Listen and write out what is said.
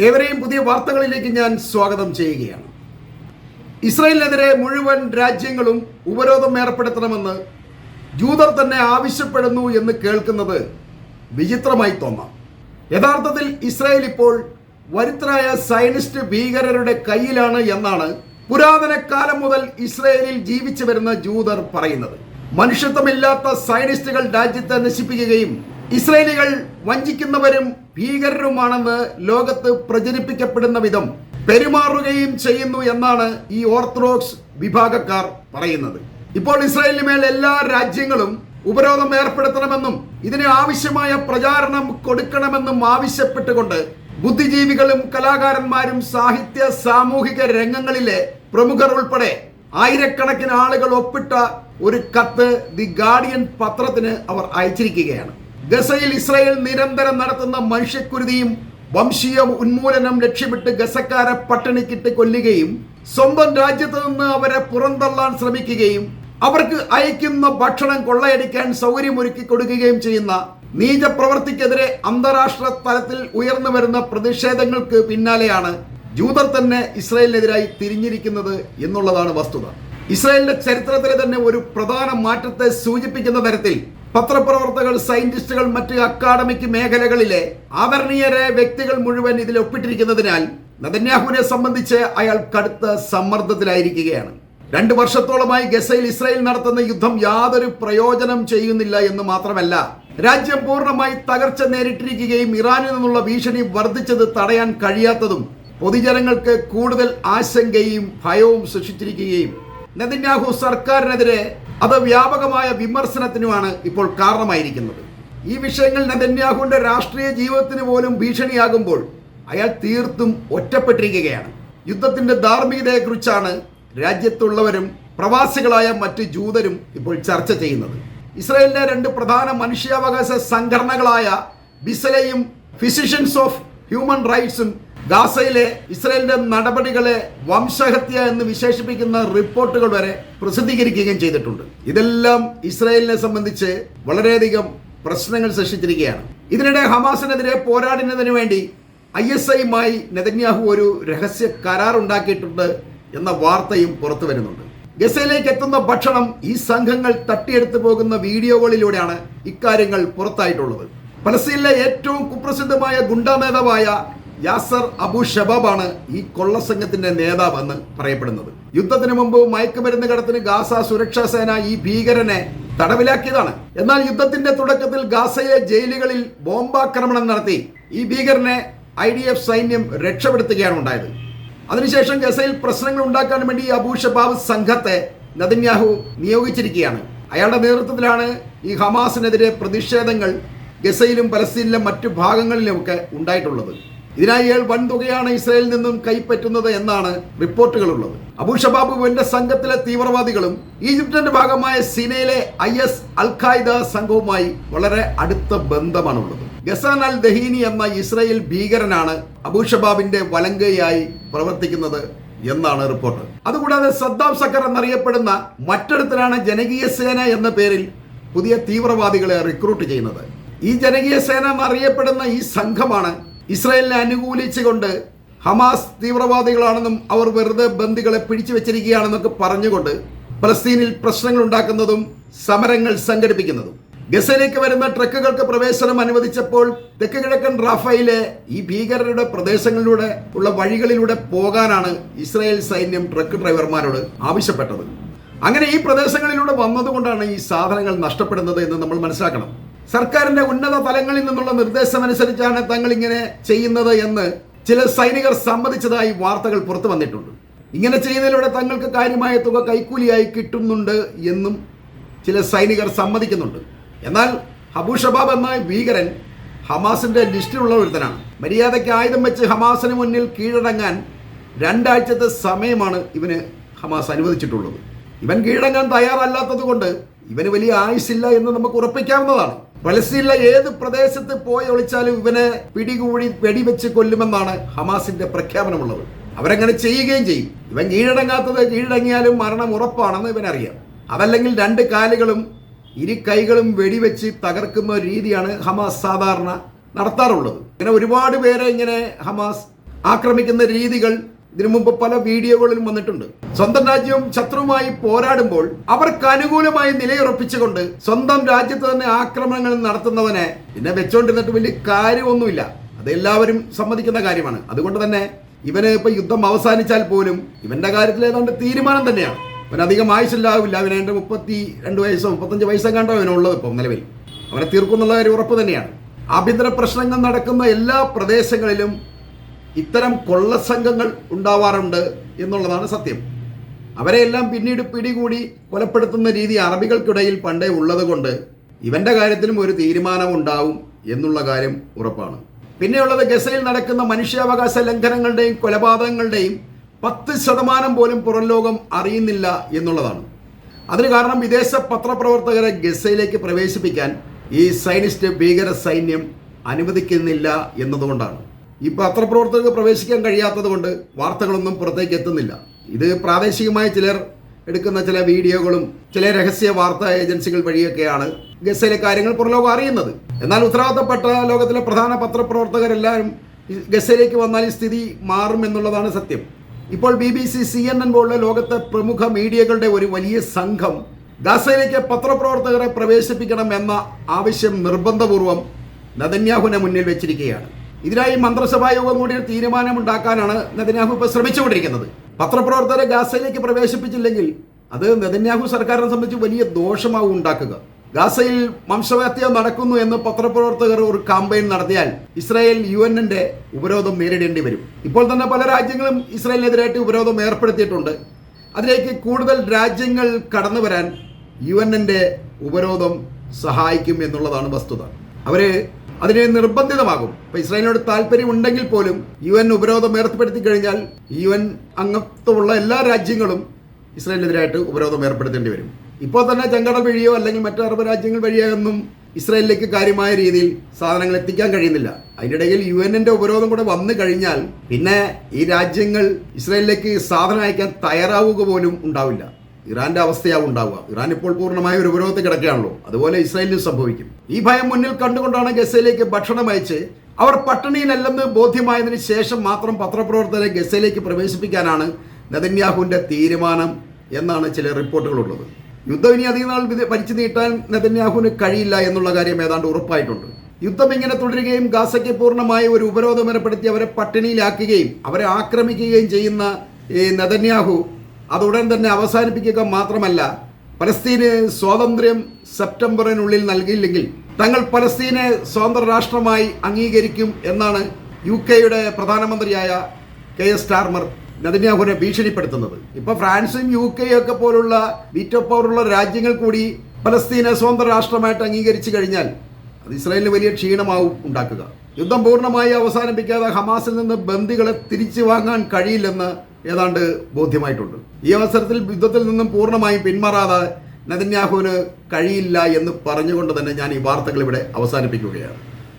ഏവരെയും പുതിയ വാർത്തകളിലേക്ക് ഞാൻ സ്വാഗതം ചെയ്യുകയാണ്. ഇസ്രയേലിനെതിരെ മുഴുവൻ രാജ്യങ്ങളും ഉപരോധം ഏർപ്പെടുത്തണമെന്ന് ജൂതർ തന്നെ ആവശ്യപ്പെടുന്നു എന്ന് കേൾക്കുന്നത് വിചിത്രമായി തോന്നാം. യഥാർത്ഥത്തിൽ ഇസ്രായേൽ ഇപ്പോൾ വരുത്തരായ സയനിസ്റ്റ് ഭീകരരുടെ കയ്യിലാണ് എന്നാണ് പുരാതന കാലം മുതൽ ഇസ്രയേലിൽ ജീവിച്ചു വരുന്ന ജൂതർ പറയുന്നത്. മനുഷ്യത്വമില്ലാത്ത സയനിസ്റ്റുകൾ രാജ്യത്തെ നശിപ്പിക്കുകയും ഇസ്രയേലികൾ വഞ്ചിക്കുന്നവരും ഭീകരരുമാണെന്ന് ലോകത്ത് പ്രചരിപ്പിക്കപ്പെടുന്ന വിധം പെരുമാറുകയും ചെയ്യുന്നു എന്നാണ് ഈ ഓർത്തഡോക്സ് വിഭാഗക്കാർ പറയുന്നത്. ഇപ്പോൾ ഇസ്രായേലിന് മേൽ എല്ലാ രാജ്യങ്ങളും ഉപരോധം ഏർപ്പെടുത്തണമെന്നും ഇതിന് ആവശ്യമായ പ്രചാരണം കൊടുക്കണമെന്നും ആവശ്യപ്പെട്ടുകൊണ്ട് ബുദ്ധിജീവികളും കലാകാരന്മാരും സാഹിത്യ സാമൂഹിക രംഗങ്ങളിലെ പ്രമുഖർ ഉൾപ്പെടെ ആയിരക്കണക്കിന് ആളുകൾ ഒപ്പിട്ട ഒരു കത്ത് ദി ഗാർഡിയൻ പത്രത്തിന് അവർ അയച്ചിരിക്കുകയാണ്. ഗസയിൽ ഇസ്രായേൽ നിരന്തരം നടത്തുന്ന മനുഷ്യക്കുരുതിയും വംശീയ ഉന്മൂലനം ലക്ഷ്യമിട്ട് ഗസക്കാരെ പട്ടിണിക്കിട്ട് കൊല്ലുകയും സ്വന്തം രാജ്യത്ത് നിന്ന് അവരെ പുറന്തള്ളാൻ ശ്രമിക്കുകയും അവർക്ക് അയക്കുന്ന ഭക്ഷണം കൊള്ളയടിക്കാൻ സൗകര്യമൊരുക്കി കൊടുക്കുകയും ചെയ്യുന്ന നീച പ്രവർത്തിക്കെതിരെ അന്താരാഷ്ട്ര തലത്തിൽ ഉയർന്നു വരുന്ന പ്രതിഷേധങ്ങൾക്ക് പിന്നാലെയാണ് ജൂതർ തന്നെ ഇസ്രായേലിനെതിരായി തിരിഞ്ഞിരിക്കുന്നത് എന്നുള്ളതാണ് വസ്തുത. ഇസ്രായേലിന്റെ ചരിത്രത്തിലെ തന്നെ ഒരു പ്രധാന മാറ്റത്തെ സൂചിപ്പിക്കുന്ന തരത്തിൽ പത്രപ്രവർത്തകർ സയന്റിസ്റ്റുകൾ മറ്റ് അക്കാഡമിക് മേഖലകളിലെ ആദരണീയരായ വ്യക്തികൾ മുഴുവൻ ഇതിൽ ഒപ്പിട്ടിരിക്കുന്നതിനാൽ നദന്യാഹുവിനെ സംബന്ധിച്ച് അയാൾ കടുത്ത സമ്മർദ്ദത്തിലായിരിക്കുകയാണ്. രണ്ട് വർഷത്തോളമായി ഗസയിൽ ഇസ്രായേൽ നടത്തുന്ന യുദ്ധം യാതൊരു പ്രയോജനം ചെയ്യുന്നില്ല എന്ന് മാത്രമല്ല രാജ്യം പൂർണമായി തകർച്ച നേരിട്ടിരിക്കുകയും ഇറാനിൽ നിന്നുള്ള ഭീഷണി വർദ്ധിച്ചത് തടയാൻ കഴിയാത്തതും പൊതുജനങ്ങൾക്ക് കൂടുതൽ ആശങ്കയും ഭയവും സൃഷ്ടിച്ചിരിക്കുകയും നെതന്യാഹു സർക്കാരിനെതിരെ അത് വ്യാപകമായ വിമർശനത്തിനുമാണ് ഇപ്പോൾ കാരണമായിരിക്കുന്നത്. ഈ വിഷയങ്ങൾ നെതന്യാഹുവിന്റെ രാഷ്ട്രീയ ജീവിതത്തിന് പോലും ഭീഷണിയാകുമ്പോൾ അയാൾ തീർത്തും ഒറ്റപ്പെട്ടിരിക്കുകയാണ്. യുദ്ധത്തിന്റെ ധാർമ്മികതയെക്കുറിച്ചാണ് രാജ്യത്തുള്ളവരും പ്രവാസികളായ മറ്റ് ജൂതരും ഇപ്പോൾ ചർച്ച ചെയ്യുന്നത്. ഇസ്രായേലിലെ രണ്ട് പ്രധാന മനുഷ്യാവകാശ സംഘടനകളായ ബിസലയും ഫിസിഷ്യൻസ് ഓഫ് ഹ്യൂമൻ റൈറ്റ്സും ഗാസയിലെ ഇസ്രായേലിന്റെ നടപടികളെ വംശഹത്യ എന്ന് വിശേഷിപ്പിക്കുന്ന റിപ്പോർട്ടുകൾ വരെ പ്രസിദ്ധീകരിക്കുകയും ചെയ്തിട്ടുണ്ട്. ഇതെല്ലാം ഇസ്രായേലിനെ സംബന്ധിച്ച് വളരെയധികം പ്രശ്നങ്ങൾ സൃഷ്ടിച്ചിരിക്കുകയാണ്. ഇതിനിടെ ഹമാസിനെതിരെ പോരാടുന്നതിന് വേണ്ടി ഐ എസ് ഐയുമായി നെതന്യാഹു ഒരു രഹസ്യ കരാർ ഉണ്ടാക്കിയിട്ടുണ്ട് എന്ന വാർത്തയും പുറത്തു വരുന്നുണ്ട്. ഗസയിലേക്ക് എത്തുന്ന ഭക്ഷണം ഈ സംഘങ്ങൾ തട്ടിയെടുത്തു പോകുന്ന വീഡിയോകളിലൂടെയാണ് ഇക്കാര്യങ്ങൾ പുറത്തായിട്ടുള്ളത്. പലസ്തീനിലെ ഏറ്റവും കുപ്രസിദ്ധമായ ഗുണ്ടാ നേതാവായ യാസർ അബു ഷബാബാണ് ഈ കൊള്ളസംഘത്തിന്റെ നേതാവെന്ന് പറയപ്പെടുന്നത്. യുദ്ധത്തിന് മുമ്പ് മയക്കുമരുന്ന് കടത്തിന് ഗാസ സുരക്ഷാ സേന ഈ ഭീകരനെ തടവിലാക്കിയതാണ്. എന്നാൽ യുദ്ധത്തിന്റെ തുടക്കത്തിൽ ഗാസയിലെ ജയിലുകളിൽ ബോംബാക്രമണം നടത്തി ഈ ഭീകരനെ ഐ ഡി എഫ് സൈന്യം രക്ഷപ്പെടുത്തുകയാണ് ഉണ്ടായത്. അതിനുശേഷം ഗസയിൽ പ്രശ്നങ്ങൾ ഉണ്ടാക്കാൻ വേണ്ടി അബു ഷബാബ് സംഘത്തെ നദന്യാഹു നിയോഗിച്ചിരിക്കുകയാണ്. അയാളുടെ നേതൃത്വത്തിലാണ് ഈ ഹമാസിനെതിരെ പ്രതിഷേധങ്ങൾ ഗസയിലും പലസ്തീനിലും മറ്റു ഭാഗങ്ങളിലുമൊക്കെ ഉണ്ടായിട്ടുള്ളത്. ഇതിനായി ഏഴ് വൻതുകയാണ് ഇസ്രായേലിൽ നിന്നും കൈപ്പറ്റുന്നത് എന്നാണ് റിപ്പോർട്ടുകളുള്ളത്. അബൂ ഷബാബുവിന്റെ സംഘത്തിലെ തീവ്രവാദികളും ഈജിപ്തിന്റെ ഭാഗമായ സിനയിലെ ഐ എസ് അൽ ഖായിദ സംഘവുമായി വളരെ അടുത്ത ബന്ധമാണുള്ളത്. ഗസാൻ അൽ ദഹീനി എന്ന ഇസ്രായേൽ ഭീകരനാണ് അബൂ ഷബാബിന്റെ വലങ്കയായി പ്രവർത്തിക്കുന്നത് എന്നാണ് റിപ്പോർട്ട്. അതുകൂടാതെ സദ്ദാം സക്കർ എന്നറിയപ്പെടുന്ന മറ്റൊരുത്തരാണ് ജനകീയ സേന എന്ന പേരിൽ പുതിയ തീവ്രവാദികളെ റിക്രൂട്ട് ചെയ്യുന്നത്. ഈ ജനകീയ സേന എന്നറിയപ്പെടുന്ന ഈ സംഘമാണ് ഇസ്രായേലിനെ അനുകൂലിച്ചുകൊണ്ട് ഹമാസ് തീവ്രവാദികളാണെന്നും അവർ വെറുതെ ബന്ദികളെ പിടിച്ചു വെച്ചിരിക്കുകയാണെന്നൊക്കെ പറഞ്ഞുകൊണ്ട് ഫലസ്തീനിൽ പ്രശ്നങ്ങൾ ഉണ്ടാക്കുന്നതും സമരങ്ങൾ സംഘടിപ്പിക്കുന്നതും. ഗസയിലേക്ക് വരുന്ന ട്രക്കുകൾക്ക് പ്രവേശനം അനുവദിച്ചപ്പോൾ തെക്ക് കിഴക്കൻ റാഫയിലെ ഈ ഭീകരരുടെ പ്രദേശങ്ങളിലൂടെ ഉള്ള വഴികളിലൂടെ പോകാനാണ് ഇസ്രായേൽ സൈന്യം ട്രക്ക് ഡ്രൈവർമാരോട് ആവശ്യപ്പെട്ടത്. അങ്ങനെ ഈ പ്രദേശങ്ങളിലൂടെ വന്നതുകൊണ്ടാണ് ഈ സാധനങ്ങൾ നഷ്ടപ്പെടുന്നത് എന്ന് നമ്മൾ മനസ്സിലാക്കണം. സർക്കാരിന്റെ ഉന്നത തലങ്ങളിൽ നിന്നുള്ള നിർദ്ദേശം അനുസരിച്ചാണ് തങ്ങൾ ഇങ്ങനെ ചെയ്യുന്നത് എന്ന് ചില സൈനികർ സമ്മതിച്ചതായി വാർത്തകൾ പുറത്തു വന്നിട്ടുണ്ട്. ഇങ്ങനെ ചെയ്യുന്നതിലൂടെ തങ്ങൾക്ക് കാര്യമായ തുക കൈക്കൂലിയായി കിട്ടുന്നുണ്ട് എന്നും ചില സൈനികർ സമ്മതിക്കുന്നുണ്ട്. എന്നാൽ ഹബു ഷബാബ് എന്ന ഭീകരൻ ഹമാസിന്റെ ലിസ്റ്റിലുള്ള ഒരുത്തനാണ്. മര്യാദയ്ക്ക് ആയുധം വെച്ച് ഹമാസിന് മുന്നിൽ കീഴടങ്ങാൻ രണ്ടാഴ്ചത്തെ സമയമാണ് ഇവന് ഹമാസ് അനുവദിച്ചിട്ടുള്ളത്. ഇവൻ കീഴടങ്ങാൻ തയ്യാറല്ലാത്തത് കൊണ്ട് ഇവന് വലിയ ആയുസില്ല എന്ന് നമുക്ക് ഉറപ്പിക്കാവുന്നതാണ്. പലസ്തീനിലെ ഏത് പ്രദേശത്ത് പോയി ഒളിച്ചാലും ഇവനെ പിടികൂടി വെടിവെച്ച് കൊല്ലുമെന്നാണ് ഹമാസിന്റെ പ്രഖ്യാപനമുള്ളത്. അവരങ്ങനെ ചെയ്യുകയും ചെയ്യും. ഇവൻ കീഴടങ്ങാത്തത് കീഴടങ്ങിയാലും മരണം ഉറപ്പാണെന്ന് ഇവനറിയാം. അതല്ലെങ്കിൽ രണ്ട് കാലുകളും ഇരു കൈകളും വെടിവെച്ച് തകർക്കുന്ന രീതിയാണ് ഹമാസ് സാധാരണ നടത്താറുള്ളത്. ഇങ്ങനെ ഒരുപാട് പേരെ ഇങ്ങനെ ഹമാസ് ആക്രമിക്കുന്ന രീതികൾ ഇതിനു മുമ്പ് പല വീഡിയോകളിലും വന്നിട്ടുണ്ട്. സ്വന്തം രാജ്യവും ശത്രുവുമായി പോരാടുമ്പോൾ അവർക്ക് അനുകൂലമായി നിലയുറപ്പിച്ചുകൊണ്ട് സ്വന്തം രാജ്യത്ത് തന്നെ ആക്രമണങ്ങൾ നടത്തുന്നവനെ പിന്നെ വെച്ചോണ്ടിരുന്നിട്ട് വലിയ കാര്യമൊന്നുമില്ല. അത് എല്ലാവരും സമ്മതിക്കുന്ന കാര്യമാണ്. അതുകൊണ്ട് തന്നെ ഇവന് ഇപ്പൊ യുദ്ധം അവസാനിച്ചാൽ പോലും ഇവന്റെ കാര്യത്തിൽ ഏതാണ്ട് തീരുമാനം തന്നെയാണ്. അവൻ അധികം ആയുസില്ലാവില്ല അവന് എന്റെ മുപ്പത്തി രണ്ട് വയസ്സോ മുപ്പത്തഞ്ച് വയസ്സോ കണ്ടോ അവനുള്ളത് ഇപ്പം നിലവിൽ. അവനെ തീർക്കുന്നുള്ള കാര്യം ഉറപ്പ് തന്നെയാണ്. ആഭ്യന്തര പ്രശ്നങ്ങൾ നടക്കുന്ന എല്ലാ പ്രദേശങ്ങളിലും ഇത്തരം കൊള്ളസംഘങ്ങൾ ഉണ്ടാവാറുണ്ട് എന്നുള്ളതാണ് സത്യം. അവരെയെല്ലാം പിന്നീട് പിടികൂടി കൊലപ്പെടുത്തുന്ന രീതി അറബികൾക്കിടയിൽ പണ്ടേ ഉള്ളതുകൊണ്ട് ഇവന്റെ കാര്യത്തിലും ഒരു തീരുമാനം ഉണ്ടാവും എന്നുള്ള കാര്യം ഉറപ്പാണ്. പിന്നെയുള്ളത് ഗസയിൽ നടക്കുന്ന മനുഷ്യാവകാശ ലംഘനങ്ങളുടെയും കൊലപാതകങ്ങളുടെയും പത്ത് ശതമാനം പോലും പുറം ലോകം അറിയുന്നില്ല എന്നുള്ളതാണ്. അതിന് കാരണം വിദേശ പത്രപ്രവർത്തകരെ ഗസയിലേക്ക് പ്രവേശിപ്പിക്കാൻ ഈ സൈനിസ്റ്റ് ഭീകര സൈന്യം അനുവദിക്കുന്നില്ല എന്നതുകൊണ്ടാണ്. ഈ പത്രപ്രവർത്തകർക്ക് പ്രവേശിക്കാൻ കഴിയാത്തത് കൊണ്ട് വാർത്തകളൊന്നും പുറത്തേക്ക് എത്തുന്നില്ല. ഇത് പ്രാദേശികമായ ചിലർ എടുക്കുന്ന ചില വീഡിയോകളും ചില രഹസ്യ വാർത്താ ഏജൻസികൾ വഴിയൊക്കെയാണ് ഗസയിലെ കാര്യങ്ങൾ പുറലോകം അറിയുന്നത്. എന്നാൽ ഉത്തരവാദിത്തപ്പെട്ട ലോകത്തിലെ പ്രധാന പത്രപ്രവർത്തകരെല്ലാവരും ഗസയിലേക്ക് വന്നാൽ ഈ സ്ഥിതി മാറും എന്നുള്ളതാണ് സത്യം. ഇപ്പോൾ B B C C N N പോലുള്ള ലോകത്തെ പ്രമുഖ മീഡിയകളുടെ ഒരു വലിയ സംഘം ഗസയിലേക്ക് പത്രപ്രവർത്തകരെ പ്രവേശിപ്പിക്കണം എന്ന ആവശ്യം നിർബന്ധപൂർവം നദന്യാഹുവിനെ മുന്നിൽ വെച്ചിരിക്കുകയാണ്. ഇതിനായി മന്ത്രിസഭാ യോഗം കൂടി ഒരു തീരുമാനമുണ്ടാക്കാനാണ് നെതന്യാഹു ഇപ്പോൾ ശ്രമിച്ചുകൊണ്ടിരിക്കുന്നത്. പത്രപ്രവർത്തകരെ ഗാസയിലേക്ക് പ്രവേശിപ്പിച്ചില്ലെങ്കിൽ അത് നെതന്യാഹു സർക്കാരിനെ സംബന്ധിച്ച് വലിയ ദോഷമാവും ഉണ്ടാക്കുക. ഗാസയിൽ വംശഹത്യ നടക്കുന്നു എന്ന് പത്രപ്രവർത്തകർ ഒരു കാമ്പയിൻ നടത്തിയാൽ ഇസ്രായേൽ യു എന്നിന്റെ ഉപരോധം നേരിടേണ്ടി വരും. ഇപ്പോൾ തന്നെ പല രാജ്യങ്ങളും ഇസ്രായേലിനെതിരായിട്ട് ഉപരോധം ഏർപ്പെടുത്തിയിട്ടുണ്ട്. അതിലേക്ക് കൂടുതൽ രാജ്യങ്ങൾ കടന്നു വരാൻ യു എന്നിന്റെ ഉപരോധം സഹായിക്കും എന്നുള്ളതാണ് വസ്തുത. അവർ അതിനെ നിർബന്ധിതമാകും. ഇപ്പൊ ഇസ്രായേലിനോട് താല്പര്യം ഉണ്ടെങ്കിൽ പോലും യു എൻ ഉപരോധം ഏർപ്പെടുത്തി കഴിഞ്ഞാൽ യു എൻ അംഗത്വമുള്ള എല്ലാ രാജ്യങ്ങളും ഇസ്രായേലിനെതിരായിട്ട് ഉപരോധം ഏർപ്പെടുത്തേണ്ടി വരും. ഇപ്പോൾ തന്നെ ചെങ്കടൽ വഴിയോ അല്ലെങ്കിൽ മറ്റു അറബ് രാജ്യങ്ങൾ വഴിയോ ഒന്നും ഇസ്രായേലിലേക്ക് കാര്യമായ രീതിയിൽ സാധനങ്ങൾ എത്തിക്കാൻ കഴിയുന്നില്ല. അതിനിടയിൽ യു എന്നിന്റെ ഉപരോധം കൂടെ വന്നു കഴിഞ്ഞാൽ പിന്നെ ഈ രാജ്യങ്ങൾ ഇസ്രായേലിലേക്ക് സാധനം അയക്കാൻ തയ്യാറാവുക പോലും ഉണ്ടാവില്ല. ഇറാന്റെ അവസ്ഥയാവും ഉണ്ടാവുക. ഇറാൻ ഇപ്പോൾ പൂർണമായ ഒരു ഉപരോധത്തിൽ കിടക്കുകയാണല്ലോ. അതുപോലെ ഇസ്രായേലിന് സംഭവിക്കും. ഈ ഭയം മുന്നിൽ കണ്ടുകൊണ്ടാണ് ഗസയിലേക്ക് ഭക്ഷണം അയച്ച് അവർ പട്ടിണിയിലല്ലെന്ന് ബോധ്യമായതിനു ശേഷം മാത്രം പത്രപ്രവർത്തകരെ ഗസയിലേക്ക് പ്രവേശിപ്പിക്കാനാണ് നെതന്യാഹുവിന്റെ തീരുമാനം എന്നാണ് ചില റിപ്പോർട്ടുകളുള്ളത്. യുദ്ധം ഇനി അധികം നാൾ നീട്ടാൻ നെതന്യാഹുവിന് കഴിയില്ല എന്നുള്ള കാര്യം ഏതാണ്ട് ഉറപ്പായിട്ടുണ്ട്. യുദ്ധം ഇങ്ങനെ തുടരുകയും ഗാസയ്ക്ക് പൂർണമായ ഒരു ഉപരോധം ഏർപ്പെടുത്തി അവരെ പട്ടിണിയിലാക്കുകയും അവരെ ആക്രമിക്കുകയും ചെയ്യുന്ന ഈ നെതന്യാഹു അത് ഉടൻ തന്നെ അവസാനിപ്പിക്കുക മാത്രമല്ല പലസ്തീന് സ്വാതന്ത്ര്യം സെപ്റ്റംബറിനുള്ളിൽ നൽകിയില്ലെങ്കിൽ തങ്ങൾ പലസ്തീനെ സ്വതന്ത്ര രാഷ്ട്രമായി അംഗീകരിക്കും എന്നാണ് യു കെയുടെ പ്രധാനമന്ത്രിയായ കെ എസ് ടാർമർ നെതന്യാഹുവിനെ ഭീഷണിപ്പെടുത്തുന്നത്. ഇപ്പൊ ഫ്രാൻസും യു കെയും ഒക്കെ പോലുള്ള വീറ്റോ പവറുള്ള രാജ്യങ്ങൾ കൂടി പലസ്തീനെ സ്വതന്ത്ര രാഷ്ട്രമായിട്ട് അംഗീകരിച്ചു കഴിഞ്ഞാൽ അത് ഇസ്രായേലിന് വലിയ ക്ഷീണമാവും ഉണ്ടാക്കുക. യുദ്ധം പൂർണമായി അവസാനിപ്പിക്കാതെ ഹമാസിൽ നിന്ന് ബന്ദികളെ തിരിച്ചു വാങ്ങാൻ കഴിയില്ലെന്ന് ഏതാണ്ട് ബോധ്യമായിട്ടുണ്ട്. ഈ അവസരത്തിൽ യുദ്ധത്തിൽ നിന്നും പൂർണമായും പിന്മാറാതെ നെതന്യാഹുവിന് കഴിയില്ല എന്ന് പറഞ്ഞുകൊണ്ട് തന്നെ ഞാൻ ഈ വാർത്തകൾ ഇവിടെ അവസാനിപ്പിക്കുകയാണ്.